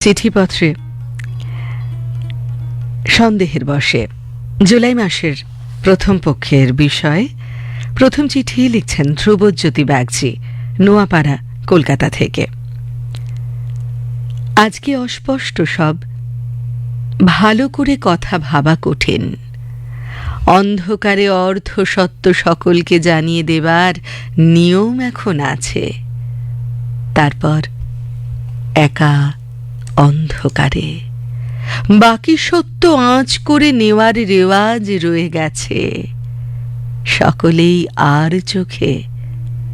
চিঠিপত্রে সন্দেহের বসে জুলাই মাসের প্রথম পক্ষের বিষয়, প্রথম চিঠি লিখছেন ধ্রুবজ্যোতি ব্যাগজি, নোয়াপাড়া, কলকাতা থেকে। আজকে অস্পষ্ট সব? ভালো করে কথা ভাবা কঠিন। অন্ধকারে অর্ধ সত্য সকলকে জানিয়ে দেবার নিয়ম এখন আছে। তারপর একা অন্ধকারে। বাকি সত্য আঁচ করে নেওয়ার রেওয়াজ রয়ে গেছে। সকলেই আর চোখে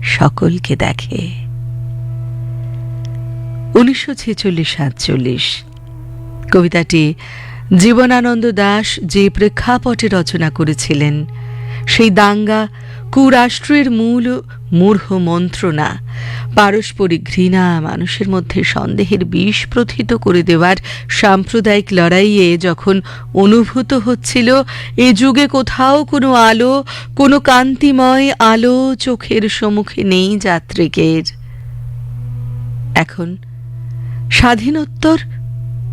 সকলকে দেখে। উনিশশো ছেচল্লিশ সাতচল্লিশ। কবিতাটি জীবনানন্দ দাস যে প্রেক্ষাপটে রচনা করেছিলেন, সেই দাঙ্গা কুরাষ্ট্রের মূল মূর্হ মন্ত্রণা পারস্পরিক ঘৃণা মানুষের মধ্যে সন্দেহের বিষ প্রথিত করে দেওয়ার সাম্প্রদায়িক লড়াইয়ে যখন অনুভূত হচ্ছিল, এ যুগে কোথাও কোনো আলো, কোনো কান্তিময় আলো চোখের সম্মুখে নেই যাত্রিকের। এখন স্বাধীনোত্তর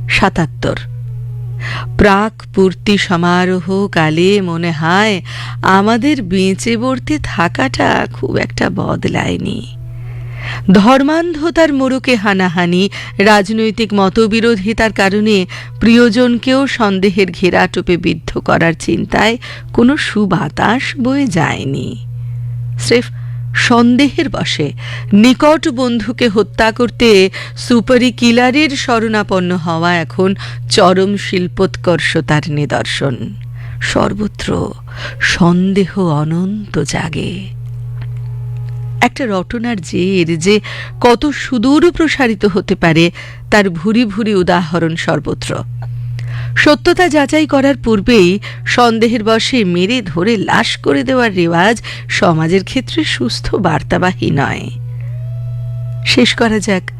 সাতাত্তর। প্রাক পূর্তি সমারোহ কালে মনে হয় আমাদের বেঁচে বর্তে থাকাটা খুব একটা বদলায়নি। ধর্মান্ধতার মোড়কে হানাহানি, রাজনৈতিক মতবিরোধিতার কারণে প্রিয়জনকেও সন্দেহের ঘেরাটোপে বিদ্ধ করার চিন্তায় কোনো সুবাতাস বয়ে যায়নি। স্রেফ সন্দেহের বসে নিকট বন্ধুকে হত্যা করতে সুপারি কিলারের শরণাপন্ন হওয়া এখন চরম শিল্পোৎকর্ষতার নিদর্শন। সর্বত্র সন্দেহ অনন্ত জাগে। একটা রটনার জের যে কত সুদূর প্রসারিত হতে পারে, তার ভুরি ভুরি উদাহরণ সর্বত্র। সত্যতা যাচাই করার পূর্বেই সন্দেহের বশে মেরে ধরে লাশ করে দেওয়ার রেওয়াজ সমাজের ক্ষেত্রে সুস্থ বার্তাবাহী নয়। শেষ করা যাক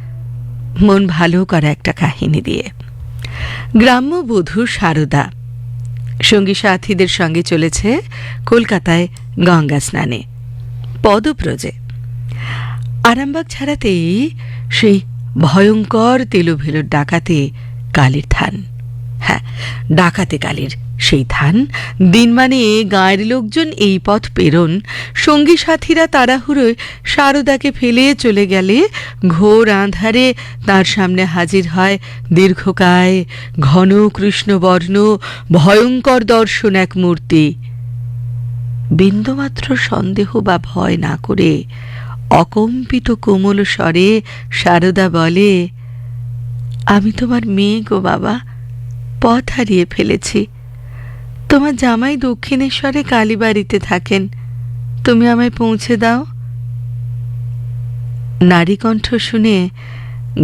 মন ভালো করা একটা কাহিনী দিয়ে। গ্রাম্য বধূ সারদা সঙ্গী সাথীদের সঙ্গে চলেছে কলকাতায় গঙ্গা স্নানে। পদপ্রজে আরামবাগ ছাড়াতেই সেই ভয়ঙ্কর তেলোভেলোর ডাকাতে কালীর থান। হ্যাঁ ডাকাতে কালীর সেই ধান দিন মানে গাঁয়ের লোকজন এই পথ প্রেরণ। সঙ্গী সাথীরা তাড়াহুড়োয় শারদাকে ফেলে চলে গেলে ঘোর আঁধারে তার সামনে হাজির হয় দীর্ঘকায় ঘন কৃষ্ণবর্ণ ভয়ঙ্কর দর্শন এক মূর্তি। বিন্দুমাত্র সন্দেহ বা ভয় না করে অকম্পিত কোমল স্বরে শারদা বলে, আমি তোমার মেয়ে গো বাবা পথ হারিয়ে ফেলেছি। তোমার জামাই দক্ষিণেশ্বরে কালীবাড়িতে থাকেন। তুমি আমায় পৌঁছে দাও। নারী কণ্ঠ শুনে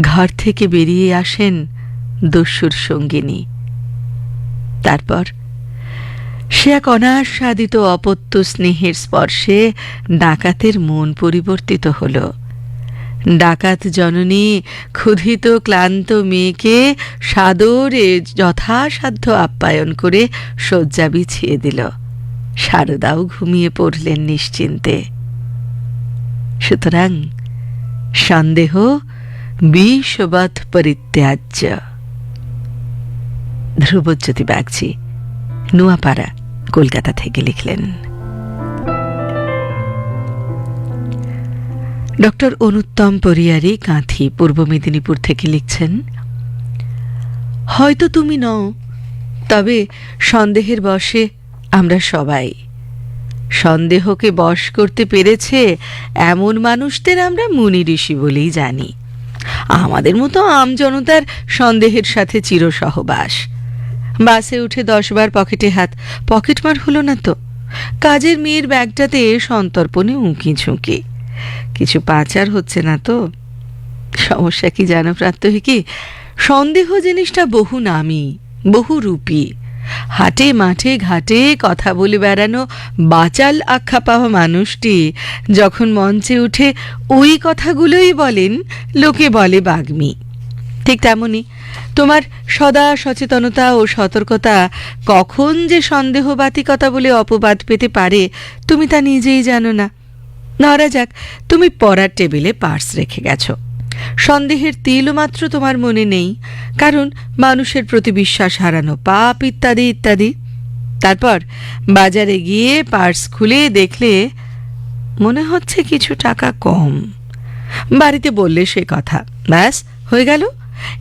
ঘর থেকে বেরিয়ে আসেন দস্যুর সঙ্গিনী। তারপর সে এক অনাস্বাদিত অপত্য স্নেহের স্পর্শে ডাকাতের মন পরিবর্তিত হলো। ডাকাত জননী, ক্ষুধিত, ক্লান্ত মেয়েকে সাদরে যথাসাধ্য আপ্যায়ন করে শয্যা বিছিয়ে দিল। শারদাও ঘুমিয়ে পড়লেন নিশ্চিন্তে। সুতরাং সন্দেহ বিষবৎ পরিত্যাজ্য। ধ্রুবজ্যোতি বাগচি, নোয়াপাড়া, কলকাতা থেকে লিখলেন। ডক্টর অনুত্তম পরিয়ারি কাঁথি পূর্ব মেদিনীপুর থেকে লিখছেন, হয়তো তুমি নও, তবে সন্দেহের বশে আমরা সবাই। সন্দেহকে বশ করতে পেরেছে এমন মানুষদের আমরা মুনি ঋষি বলেই জানি। আমাদের মতো আমজনতার সন্দেহের সাথে চিরসহবাস। বাসে উঠে দশবার পকেটে হাত, পকেটমার হলো না তো। কাজের মেয়ের ব্যাগটাতে সন্তর্পণে উঁকি ঝুঁকি। কিছু পাচার হচ্ছে না তো? সমস্যা কি জানো প্রাত্যহিক সন্দেহ জিনিসটা বহু নামী, বহু রূপী। হাটে মাঠে ঘাটে কথা বলে বেড়ানো বাচাল আখ্যা পাওয়া মানুষটি যখন মঞ্চে উঠে ওই কথাগুলোই বলেন, লোকে বলে বাগ্মী। ঠিক তেমনই তোমার সদা সচেতনতা ও সতর্কতা কখন যে সন্দেহবাতিকতা বলে অপবাদ পেতে পারে তুমি তা নিজেই জানো না। ধরা যাক তুমি পড়ার টেবিলে পার্স রেখে গেছো। সন্দেহের তিলও মাত্র তোমার মনে নেই, কারণ মানুষের প্রতি বিশ্বাস হারানো পাপ ইত্যাদি ইত্যাদি। তারপর বাজারে গিয়ে পার্স খুলে দেখলে মনে হচ্ছে কিছু টাকা কম। বাড়িতে বললে সে কথা, ব্যাস, হয়ে গেল।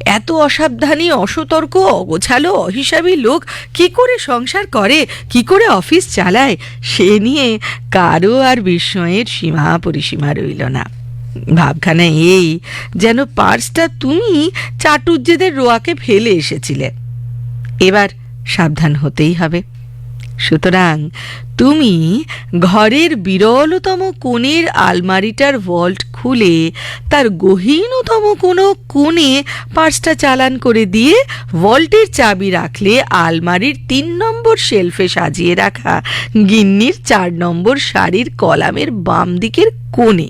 এত অসাবধানী, অসতর্ক, অগোছালো, অহিসাবী লোক কি করে সংসার করে, কি করে অফিস চালায়, সে নিয়ে কারও আর বিস্ময়ের সীমা পরিসীমা রইল না। ভাবখানা এই যেন পার্সটা তুমি চাটুজ্জেদের রোয়াকে ফেলে এসেছিলে। এবার সাবধান হতেই হবে। সুতরাং তুমি ঘরের বিরলতম কোণের আলমারিটার ভল্ট খুলে তার গহীনতম কোনো কোণে পার্সটা চালান করে দিয়ে ভল্টের চাবি রাখলে আলমারির তিন নম্বর শেলফে সাজিয়ে রাখা গিন্নির চার নম্বর শাড়ির কলামের বাম দিকের কোণে।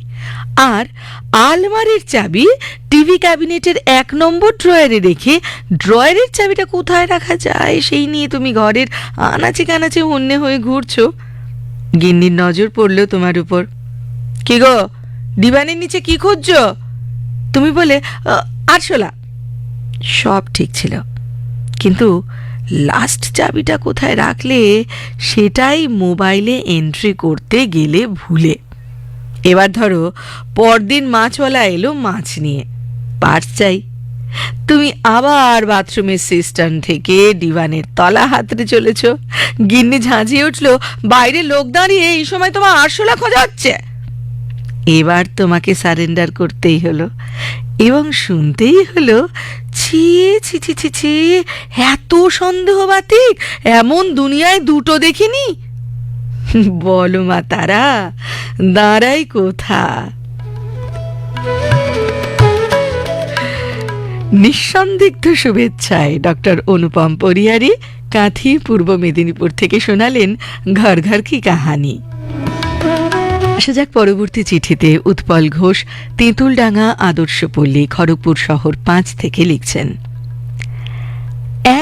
আর আলমারির চাবি টিভি ক্যাবিনেটের এক নম্বর ড্রয়ারে রেখে ড্রয়ারের চাবিটা কোথায় রাখা যায় সেই নিয়ে তুমি ঘরের আনাচে কানাচে হন্যে হয়ে ঘুরছো। গিন্নির নজর পড়ল তোমার উপর। কি গো ডিবানের নিচে কি খুঁজছো? তুমি বলে "আহ, আরশোলা সব ঠিক ছিল। কিন্তু লাস্ট চাবিটা কোথায় রাখলে সেটাই মোবাইলে এন্ট্রি করতে গেলে ভুলে। এবার ধরো, পরদিন মাছওয়ালা এলো মাছ নিয়ে। পার্স চাই। তুমি আবার বাথরুমের সিস্টার্ন থেকে ডিভানের তলা হাতড়ে চলেছ। গিন্নি ঝাঁঝিয়ে উঠল, বাইরে লোক দাঁড়িয়ে এই সময় তোমার আরশোলা খোঁজা হচ্ছে। এবার তোমাকে সারেন্ডার করতেই হলো এবং শুনতেই হলো, ছি ছি ছি ছি ছি, এত সন্দেহবাতিক! এমন দুনিয়ায় দুটো দেখিনি! বলো মা তারা, দাঁড়াই কোথা নিঃসন্দিগ্ধ শুভেচ্ছায় ডক্টর অনুপম পরিয়ারি কাঁথি পূর্ব মেদিনীপুর থেকে শোনালেন ঘর ঘর কি কাহানি। আসা যাক পরবর্তী চিঠিতে উৎপল ঘোষ তেঁতুলডাঙ্গা আদর্শপল্লী খড়গপুর শহর পাঁচ থেকে লিখছেন,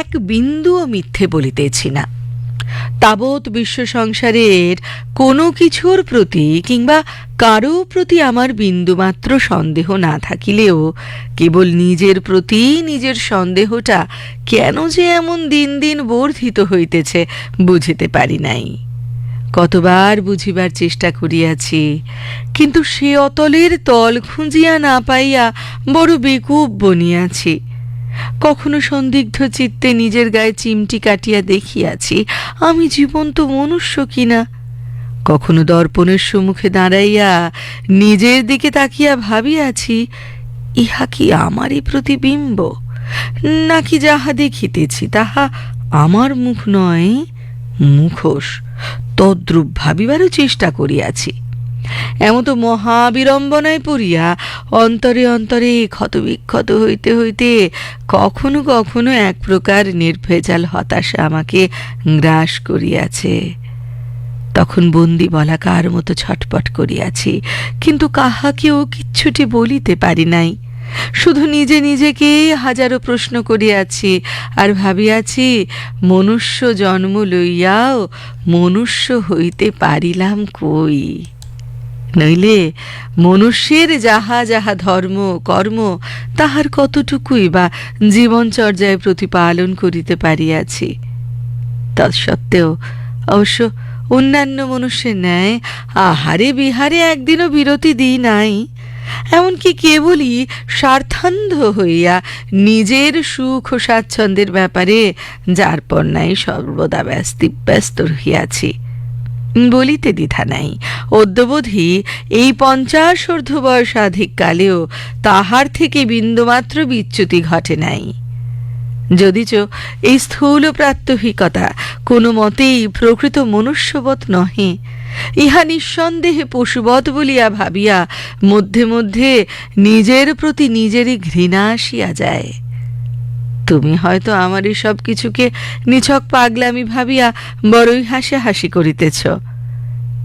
এক বিন্দুও মিথ্যে বলিতেছি না। তাবৎ বিশ্ব সংসারের কোনো কিছুর প্রতি কিংবা কারও প্রতি আমার বিন্দুমাত্র সন্দেহ না থাকিলেও কেবল নিজের প্রতি নিজের সন্দেহটা কেন যে এমন দিন দিন বর্ধিত হইতেছে বুঝিতে পারি নাই। কতবার বুঝিবার চেষ্টা করিয়াছি, কিন্তু সে অতলের তল খুঁজিয়া না পাইয়া বড় বেকুব বনিয়াছি। কখনো সন্দিগ্ধ চিত্তে নিজের গায়ে চিমটি কাটিয়া দেখিয়াছি, আমি জীবন্ত মনুষ্য কিনা? কখনো দর্পণের সম্মুখে দাঁড়াইয়া নিজের দিকে তাকিয়া ভাবিয়াছি, ইহা কি আমারই প্রতিবিম্ব? নাকি যাহা দেখিতেছি তাহা আমার মুখ নয়, মুখোশ। তদ্রূপ ভাবিবারও চেষ্টা করিয়াছি। এমতো মহাবিড়ম্বনায় পড়িয়া অন্তরে অন্তরে ক্ষতবিক্ষত হইতে হইতে কখনো কখনো এক প্রকার নির্ভেজাল হতাশা আমাকে গ্রাস করিয়াছে। তখন বন্দি বলাকার মতো ছটপট করিয়াছি, কিন্তু কাহাকেও কিচ্ছুটি বলিতে পারি নাই। শুধু নিজে নিজেকে হাজারো প্রশ্ন করিয়াছি আর ভাবিয়াছি, মনুষ্য জন্ম লইয়াও মনুষ্য হইতে পারিলাম কই? নইলে মনুষ্যের যাহা যাহা ধর্ম, কর্ম, তাহার কতটুকুই বা জীবনচর্যায় প্রতিপালন করিতে পারিয়াছি। তৎসত্ত্বেও অবশ্য অন্যান্য মনুষ্যের ন্যায় আহারে বিহারে একদিনও বিরতি দিই নাই। এমনকি কেবলই স্বার্থান্ধ হইয়া নিজের সুখ স্বাচ্ছন্দ্যের ব্যাপারে যার পর নাই সর্বদা ব্যস্ত রহিয়াছি। বলিতে দ্বিধা নাই। অদ্যবধি এই পঞ্চাশ ঊর্ধ্ব বয়সাধিক কালেও তাহার থেকে বিন্দুমাত্র বিচ্যুতি ঘটে নাই। যদিচ এই স্থূল প্রাত্যহিকতা কোনো মতেই প্রকৃত মনুষ্যবৎ নহে, ইহা নিঃসন্দেহে পশুবৎ বলিয়া ভাবিয়া মধ্যে মধ্যে নিজের প্রতি নিজেরই ঘৃণা আসিয়া যায়। তুমি হয়তো আমার এই সব কিছুকে নিছক পাগলামি ভাবিয়া বড়ই হাসাহাসি করিতেছ।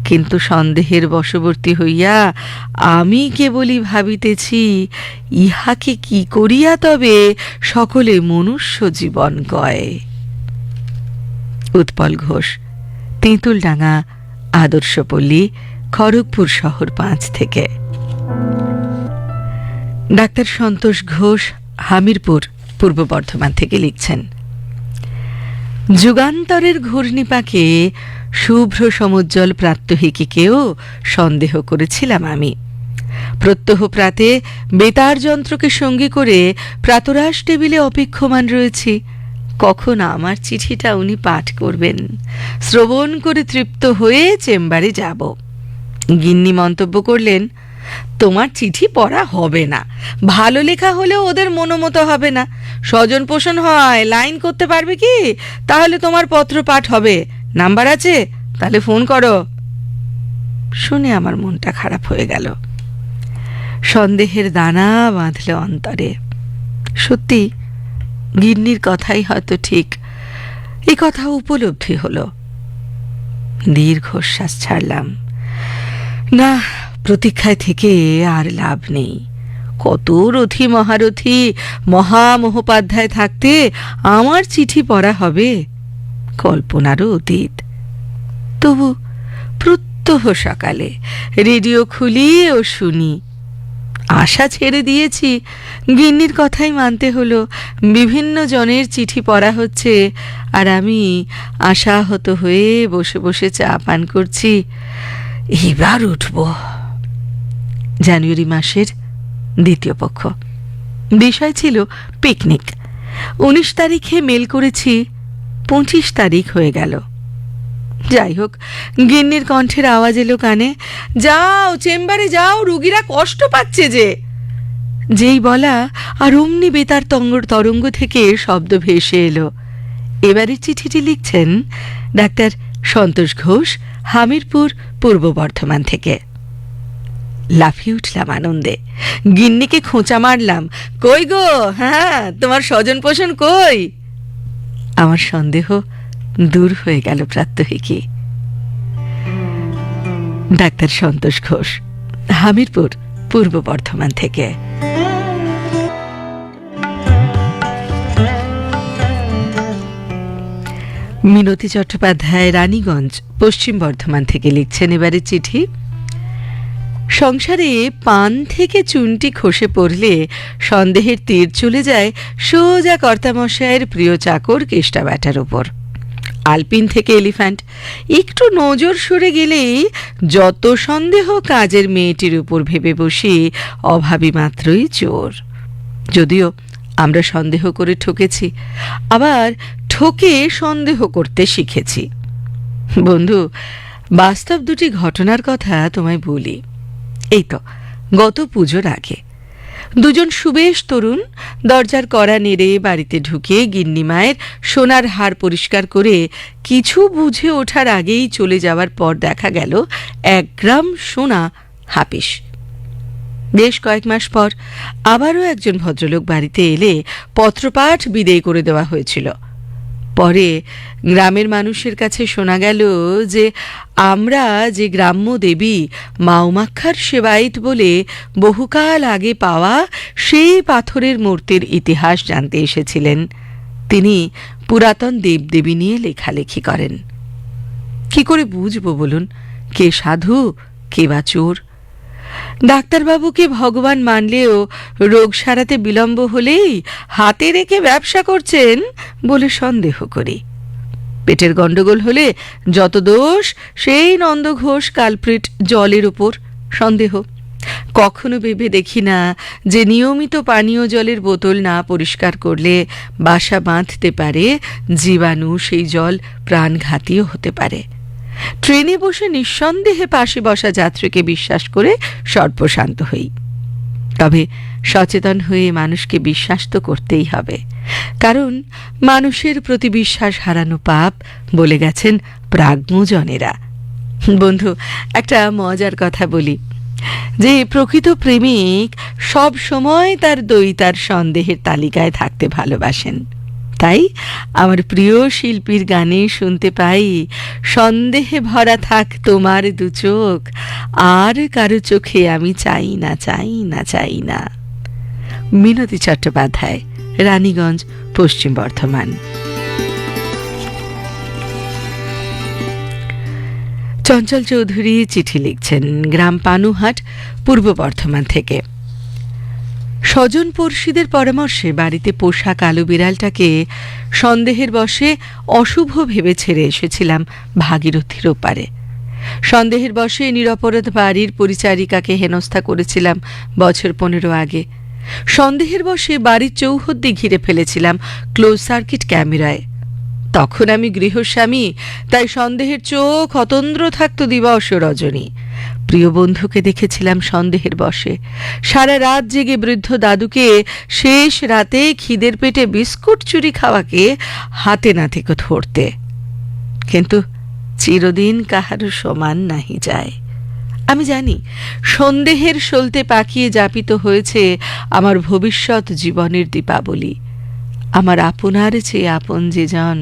কিন্তু সন্দেহের বশবর্তী হইয়া আমি কেবলই ভাবিতেছি, ইহাকে কি করিয়া তবে সকলে মনুষ্য জীবন গয়। উৎপল ঘোষ, তেঁতুলডাঙ্গা, আদর্শপল্লী, খড়গপুর শহর পাঁচ থেকে। ডাক্তার সন্তোষ ঘোষ, হামিরপুর। পূর্ব বর্ধমান থেকে লিখছেন। যুগান্তরের ঘূর্ণিপাকে শুভ্র সমুজ্জ্বল প্রাত্যহিকীকেও সন্দেহ করেছিলাম আমি। প্রত্যহ প্রাতে বেতার যন্ত্রকে সঙ্গী করে প্রাতরাশ টেবিলে অপেক্ষমান রয়েছি। কখন আমার চিঠিটা উনি পাঠ করবেন? শ্রবণ করে তৃপ্ত হয়ে চেম্বারে যাব। গিন্নি মন্তব্য করলেন তোমার চিঠি পড়া হবে না। ভালো লেখা হলেও ওদের মনোমতো হবে না। স্বজন পোষণ হয়, লাইন করতে পারবে কি? তাহলে তোমার পত্র পাঠ হবে। নাম্বার আছে? তাহলে ফোন করো। শুনে আমার মনটা খারাপ হয়ে গেল। সন্দেহের দানা বাঁধলে অন্তরে। সত্যি, গিন্নির কথাই হয়তো ঠিক। এই কথা উপলব্ধি হলো। দীর্ঘশ্বাস ছাড়লাম। না প্রতীক্ষায় থেকে আর লাভ নেই। কত রথী মহারথী মহামহোপাধ্যায় থাকতে আমার চিঠি পড়া হবে? কল্পনারও অতীত। তবু প্রত্যহ সকালে রেডিও খুলি ও শুনি। আশা ছেড়ে দিয়েছি, গিন্নির কথাই মানতে হলো। বিভিন্ন জনের চিঠি পড়া হচ্ছে আর আমি আশাহত হয়ে বসে বসে চা পান করছি। এবার উঠব। জানুয়ারি মাসের দ্বিতীয় পক্ষ। বিষয় ছিল পিকনিক। উনিশ তারিখে মেল করেছি, পঁচিশ তারিখ হয়ে গেল। যাই হোক, গিন্নির কণ্ঠের আওয়াজ এলো কানে, যাও, চেম্বারে যাও, রুগীরা কষ্ট পাচ্ছে যে। যেই বলা আর অমনি বেতার তঙ্গর তরঙ্গ থেকে শব্দ ভেসে এলো। এবারের চিঠিটি লিখছেন ডাক্তার সন্তোষ ঘোষ, হামিরপুর, পূর্ব বর্ধমান থেকে। লাফিয়ে উঠলাম আনন্দে। গিন্নিকে খোঁচা মারলাম, কই গো? হ্যাঁ তোমার স্বজন পোষণ কই? আমার সন্দেহ দূর হয়ে গেল প্রাত্যহিকী ডাক্তার সন্তোষ ঘোষ, হামিরপুর, পূর্ব বর্ধমান থেকে। মিনতি চট্টোপাধ্যায়, রানীগঞ্জ, পশ্চিম বর্ধমান থেকে লিখছেন এবারে চিঠি। সংসারে পান থেকে চুনটি খসে পড়লে সন্দেহের তীর চলে যায় সোজা কর্তামশায়ের প্রিয় চাকর কেষ্টা ব্যাটার ওপর। আলপিন থেকে এলিফ্যান্ট, একটু নজর সরে গেলেই যত সন্দেহ কাজের মেয়েটির উপর ভেবে বসি অভাবী মাত্রই চোর। যদিও আমরা সন্দেহ করে ঠকেছি, আবার ঠকে সন্দেহ করতে শিখেছি। বন্ধু, বাস্তব দুটি ঘটনার কথা তোমায় বলি। এই তো গত পুজোর আগে। দুজন সুবেশ তরুণ দরজার কড়া নেড়ে বাড়িতে ঢুকে গিন্নি মায়ের সোনার হার পরিষ্কার করে কিছু বুঝে ওঠার আগেই চলে যাওয়ার পর দেখা গেল এক গ্রাম সোনা হাপিস। বেশ কয়েক মাস পর আবারও একজন ভদ্রলোক বাড়িতে এলে পত্রপাঠ বিদেয় করে দেওয়া হয়েছিল। পরে গ্রামের মানুষের কাছে শোনা গেল যে আমরা যে গ্রাম্য দেবী মাউমাক্ষার সেবায়িত বলে বহুকাল আগে পাওয়া সেই পাথরের মূর্তির ইতিহাস জানতে এসেছিলেন। তিনি পুরাতন দেবদেবী নিয়ে লেখালেখি করেন। কি করে বুঝব বলুন? কে সাধু, কে বা চোর ডাক্তারবাবুকে ভগবান মানলেও রোগ সারাতে বিলম্ব হলেই হাতে রেখে ব্যবসা করছেন বলে সন্দেহ করি। পেটের গন্ডগোল হলে যত দোষ, সেই নন্দ ঘোষ কালপ্রিট জলের উপর সন্দেহ। কখনো ভেবে দেখি না যে নিয়মিত পানীয় জলের বোতল না পরিষ্কার করলে বাসা বাঁধতে পারে, জীবাণু সেই জল প্রাণঘাতীয় হতে পারে। ট্রেনে বসে নিঃসন্দেহে পাশে বসা যাত্রীকে বিশ্বাস করে সর্বশান্ত হই। তবে সচেতন হয়ে মানুষকে বিশ্বাস তো করতেই হবে। কারণ মানুষের প্রতি বিশ্বাস হারানো পাপ বলে গেছেন প্রাজ্ঞজনেরা বন্ধু, একটা মজার কথা বলি। যে প্রকৃত প্রেমিক সব সময় তার দইতার সন্দেহের তালিকায় থাকতে ভালোবাসেন। তাই আমার প্রিয় শিল্পীর গানে শুনতে পাই, সন্দেহে ভরা থাক তোমার দু চোখ, আর কারও চোখে আমি চাই না চাই না চাই না। মিনতি চট্টোপাধ্যায়, রানীগঞ্জ, পশ্চিম বর্ধমান। চঞ্চল চৌধুরী চিঠি লিখছেন গ্রাম পানুহাট, পূর্ব বর্ধমান থেকে। স্বজন পড়শিদের পরামর্শে বাড়িতে পোষা কালো বিড়ালটাকে সন্দেহের বশে অশুভ ভেবে ছেড়ে এসেছিলাম ভাগীরথীর ওপারে। সন্দেহের বশে নিরপরাধ বাড়ির পরিচারিকাকে হেনস্থা করেছিলাম বছর পনেরো আগে। সন্দেহের বশে বাড়ির চৌহদ্দি ঘিরে ফেলেছিলাম ক্লোজ সার্কিট ক্যামেরায়। তখন আমি গৃহস্বামী, তাই সন্দেহের চোখ অতন্দ্র থাকতো দিবস রজনী। প্রিয় বন্ধুকে দেখেছিলাম সন্দেহের বসে। সারা রাত জেগে বৃদ্ধ দাদুকে শেষ রাতে খিদের পেটে বিস্কুট চুরি খাওয়াকে হাতে না থেকে ধরতে। কিন্তু চিরদিন কাহারও সমান নাহি যায়। আমি জানি, সন্দেহের সলতে পাকিয়ে যাপিত হয়েছে আমার ভবিষ্যৎ জীবনের দীপাবলি। আমার আপনার চেয়ে আপন যে জন,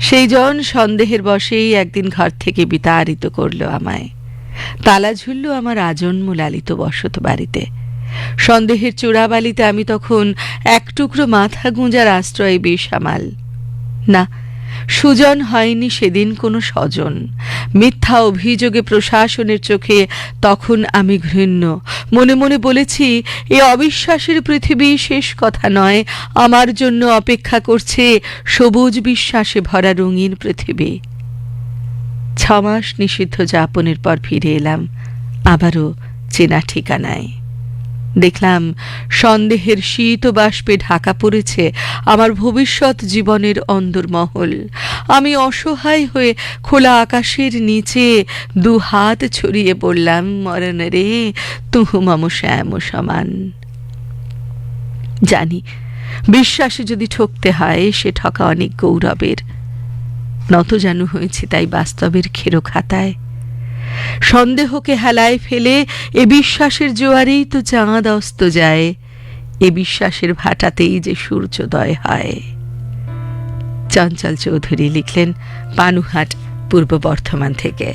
সেই জন সন্দেহের বশেই একদিন ঘর থেকে বিতাড়িত করল আমায়। তালা ঝুলল আমার আজন্ম লালিত বসত বাড়িতে। সন্দেহের চূড়াবালিতে আমি তখন এক টুকরো মাথা গুঁজার আশ্রয়ে বেসামাল। না, সুজন হয়নি সেদিন কোনো স্বজন। মিথ্যা অভিযোগে প্রশাসনের চোখে তখন আমি ঘৃণ্য মনে মনে বলেছি, এ অবিশ্বাসের পৃথিবী শেষ কথা নয়। আমার জন্য অপেক্ষা করছে সবুজ বিশ্বাসে ভরা রঙিন পৃথিবী। ছমাস নিষিদ্ধ যাপনের পর ফিরে এলাম, আবারও চেনা ঠিকানায়। দেখলাম সন্দেহের শীত বাষ্পে ঢাকা পড়েছে আমার ভবিষ্যৎ জীবনের অন্দরমহল। আমি অসহায় হয়ে খোলা আকাশের নিচে দু হাত ছড়িয়ে পড়লাম, মরণ রে তুহু মম শ্যাম সমান। জানি, বিশ্বাসে যদি ঠকতে হয়, সে ঠকা অনেক গৌরবের। নতজানু হয়েছে তাই বাস্তবের খেরো খাতায়। সন্দেহকে হেলায় ফেলে এ বিশ্বাসের জোয়ারেই তো চাঁদ অস্ত যায়। এ বিশ্বাসের ভাটাতেই যে সূর্যোদয় হয়। চঞ্চল চৌধুরী লিখলেন পানুহাট, পূর্ব বর্ধমান থেকে।